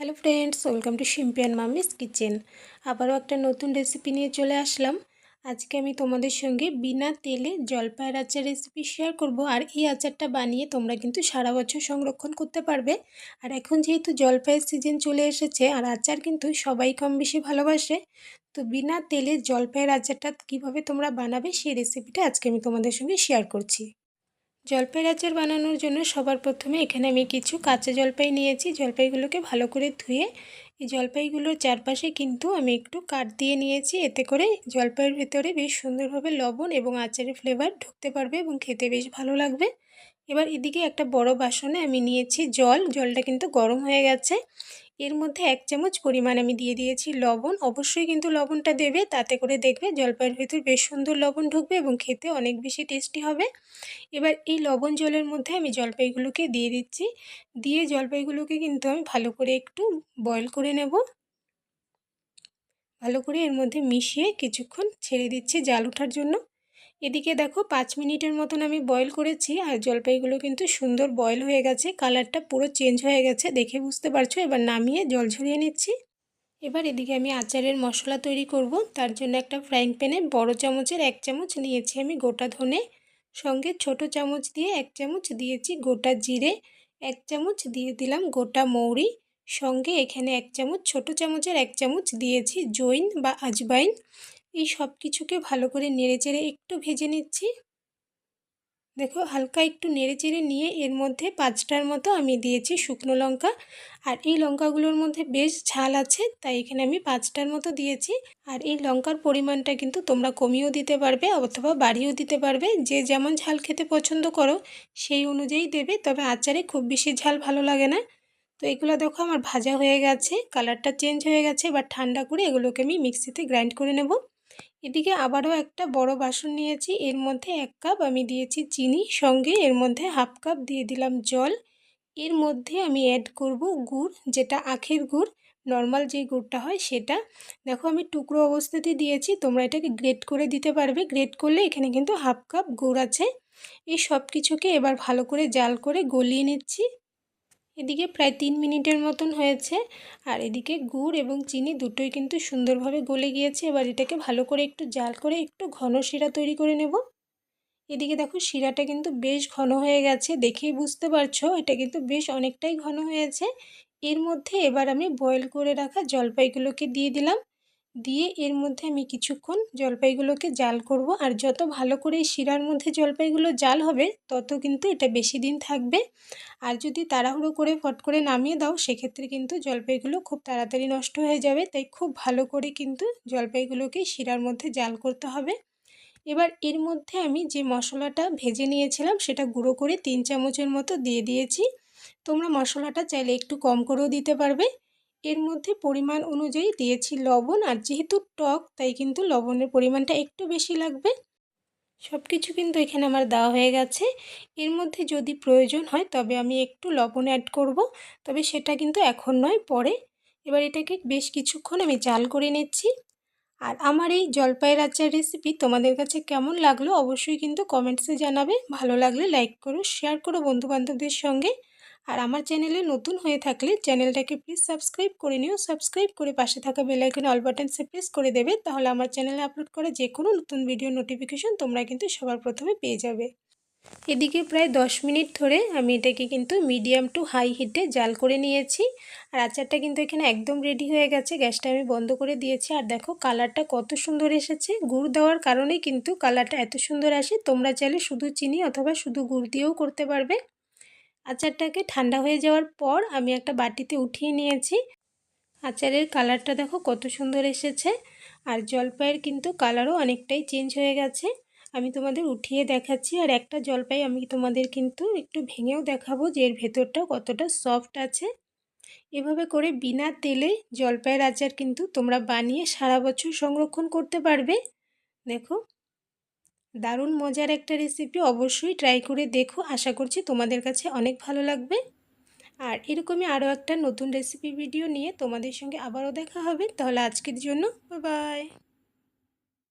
Hello friends welcome to শিম্পিয়ান মামিস kitchen আবারও একটা নতুন রেসিপি নিয়ে চলে আসলাম। আজকে আমি তোমাদের সঙ্গে বিনা তেলে জলপাইয়ের আচার রেসিপি শেয়ার করব। আর এই আচারটা বানিয়ে তোমরা কিন্তু সারা বছর সংরক্ষণ করতে পারবে। আর এখন যেহেতু জলপাইয়ের সিজন চলে এসেছে, আর আচার কিন্তু সবাই কম বেশি ভালোবাসে, তো বিনা তেলে জলপাইয়ের আচারটা কীভাবে তোমরা বানাবে সেই রেসিপিটা আজকে আমি তোমাদের সঙ্গে শেয়ার করছি। জলপাইয়ের আচার বানানোর জন্য সবার প্রথমে এখানে আমি কিছু কাঁচা জলপাই নিয়েছি। জলপাইগুলোকে ভালো করে ধুয়ে এই জলপাইগুলোর চারপাশে কিন্তু আমি একটু কাট দিয়ে নিয়েছি। এতে করে জলপাইয়ের ভেতরে বেশ সুন্দরভাবে লবণ এবং আচারের ফ্লেভার ঢুকতে পারবে এবং খেতে বেশ ভালো লাগবে। এবার এদিকে একটা বড় বাসনে আমি নিয়েছি জল। জলটা কিন্তু গরম হয়ে গেছে। এর মধ্যে এক চামচ পরিমাণ আমি দিয়ে দিয়েছি লবণ। অবশ্যই কিন্তু লবণটা দেবে, তাতে করে দেখবে জলপাইয়ের ভেতর বেশ সুন্দর লবণ ঢুকবে এবং খেতে অনেক বেশি টেস্টি হবে। এবার এই লবণ জলের মধ্যে আমি জলপাইগুলোকে দিয়ে দিচ্ছি। দিয়ে জলপাইগুলোকে কিন্তু আমি ভালো করে একটু বয়ল করে নেব। ভালো করে এর মধ্যে মিশিয়ে কিছুক্ষণ ছেড়ে দিচ্ছি জাল ওঠার জন্য। এদিকে দেখো পাঁচ মিনিটের মতন আমি বয়েল করেছি আর জলপাইগুলো কিন্তু সুন্দর বয়েল হয়ে গেছে। কালারটা পুরো চেঞ্জ হয়ে গেছে, দেখে বুঝতে পারছ? এবার নামিয়ে জল ঝরিয়ে নিচ্ছি। এবার এদিকে আমি আচারের মশলা তৈরি করব। তার জন্য একটা ফ্রাইং প্যানে বড় চামচের এক চামচ নিয়েছি আমি গোটা ধনে। সঙ্গে ছোট চামচ দিয়ে এক চামচ দিয়েছি গোটা জিরে। এক চামচ দিয়ে দিলাম গোটা মৌরি। সঙ্গে এখানে এক চামচ, ছোট চামচের এক চামচ দিয়েছি জৈন বা আজবাইন। এই সব কিছুকে ভালো করে নেড়ে চেড়ে একটু ভেজে নিচ্ছি। দেখো, হালকা একটু নেড়ে চেড়ে নিয়ে এর মধ্যে পাঁচটার মতো আমি দিয়েছি শুকনো লঙ্কা। আর এই লঙ্কাগুলোর মধ্যে বেশ ঝাল আছে, তাই এখানে আমি পাঁচটার মতো দিয়েছি। আর এই লঙ্কার পরিমাণটা কিন্তু তোমরা কমিয়েও দিতে পারবে অথবা বাড়িয়েও দিতে পারবে। যে যেমন ঝাল খেতে পছন্দ করো, সেই অনুযায়ী দেবে, তবে আচারে খুব বেশি ঝাল ভালো লাগে না। তো এগুলো দেখো আমার ভাজা হয়ে গেছে, কালারটা চেঞ্জ হয়ে গেছে, এবার ঠান্ডা করে এগুলোকে আমি মিক্সিতে গ্রাইন্ড করে নেব। এদিকে আবারও একটা বড় বাসন নিয়েছি। এর মধ্যে এক কাপ আমি দিয়েছি চিনি, সঙ্গে এর মধ্যে হাফ কাপ দিয়ে দিলাম জল। এর মধ্যে আমি অ্যাড করব গুড়, যেটা আখের গুড় নর্মাল যে গুড়টা হয় সেটা। দেখো আমি টুকরো অবস্থাতে দিয়েছি, তোমরা এটাকে গ্রেট করে দিতে পারবে। গ্রেট করলে এখানে কিন্তু হাফ কাপ গুড় আছে। এই সব কিছুকে এবার ভালো করে জাল করে গলিয়ে নিচ্ছি। এদিকে প্রায় তিন মিনিটের মতন হয়েছে। আর এদিকে গুড় এবং চিনি দুটোই কিন্তু সুন্দরভাবে গলে গিয়েছে। এবার এটাকে ভালো করে একটু জাল করে একটু ঘন শিরা তৈরি করে নেব। এদিকে দেখো শিরাটা কিন্তু বেশ ঘন হয়ে গেছে, দেখেই বুঝতে পারছ। এটা কিন্তু বেশ অনেকটাই ঘন হয়েছে। এর মধ্যে এবার আমি বয়েল করে রাখা জলপাইগুলোকে দিয়ে দিলাম। দিয়ে এর মধ্যে আমি কিছুক্ষণ জলপাইগুলোকে জাল করব। আর যত ভালো করে এই শিরার মধ্যে জলপাইগুলো জাল হবে, তত কিন্তু এটা বেশি দিন থাকবে। আর যদি তাড়াহুড়ো করে, ফট করে নামিয়ে দাও, সেক্ষেত্রে কিন্তু জলপাইগুলো খুব তাড়াতাড়ি নষ্ট হয়ে যাবে। তাই খুব ভালো করে কিন্তু জলপাইগুলোকে শিরার মধ্যে জাল করতে হবে। এবার এর মধ্যে আমি যে মশলাটা ভেজে নিয়েছিলাম, সেটা গুঁড়ো করে তিন চামচের মতো দিয়ে দিয়েছি। তোমরা মশলাটা চাইলে একটু কম করেও দিতে পারবে। এর মধ্যে পরিমাণ অনুযায়ী দিয়েছি লবণ আর যেহেতু টক, তাই কিন্তু লবণের পরিমাণটা একটু বেশি লাগবে। সব কিছু কিন্তু এখানে আমার দেওয়া হয়ে গেছে। এর মধ্যে যদি প্রয়োজন হয় তবে আমি একটু লবণ অ্যাড করব, তবে সেটা কিন্তু এখন নয়, পরে। এবার এটাকে বেশ কিছুক্ষণ আমি জাল করে নিচ্ছি। আর আমার এই জলপাইয়ের আচার রেসিপি তোমাদের কাছে কেমন লাগল অবশ্যই কিন্তু কমেন্টসে জানাবে। ভালো লাগলে লাইক করো শেয়ার করো বন্ধুবান্ধবদের সঙ্গে। আর আমার চ্যানেলে নতুন হয়ে থাকলে চ্যানেলটাকে প্লিজ সাবস্ক্রাইব করে নিও। সাবস্ক্রাইব করে পাশে থাকা বেলাইকনে অল বাটনসে প্রেস করে দেবে, তাহলে আমার চ্যানেলে আপলোড করা যে কোনো নতুন ভিডিও নোটিফিকেশন তোমরা কিন্তু সবার প্রথমে পেয়ে যাবে। এদিকে প্রায় দশ মিনিট ধরে আমি এটাকে কিন্তু মিডিয়াম টু হাই হিটে জাল করে নিয়েছি। আর আচারটা কিন্তু এখানে একদম রেডি হয়ে গেছে, গ্যাসটা আমি বন্ধ করে দিয়েছি। আর দেখো কালারটা কত সুন্দর এসেছে। গুড় দেওয়ার কারণে কিন্তু কালারটা এত সুন্দর আসে। তোমরা চাইলে শুধু চিনি অথবা শুধু গুড় দিয়েও করতে পারবে। আচারটাকে ঠান্ডা হয়ে যাওয়ার পর আমি একটা বাটিতে উঠিয়ে নিয়েছি। আচারের কালারটা দেখো কত সুন্দর এসেছে। আর জলপাইয়ের কিন্তু কালারও অনেকটাই চেঞ্জ হয়ে গেছে। আমি তোমাদের উঠিয়ে দেখাচ্ছি আর একটা জলপাই আমি তোমাদের কিন্তু একটু ভেঙেও দেখাবো যে এর ভেতরটা কতটা সফট আছে। এভাবে করে বিনা তেলে জলপাইয়ের আচার কিন্তু তোমরা বানিয়ে সারা বছর সংরক্ষণ করতে পারবে। দেখো। দারুণ মজার একটা রেসিপি অবশ্যই ট্রাই করে দেখো। আশা করছি তোমাদের কাছে অনেক ভালো লাগবে। আর এরকমই আরও একটা নতুন রেসিপি ভিডিও নিয়ে তোমাদের সঙ্গে আবারও দেখা হবে। তাহলে আজকের জন্য বাই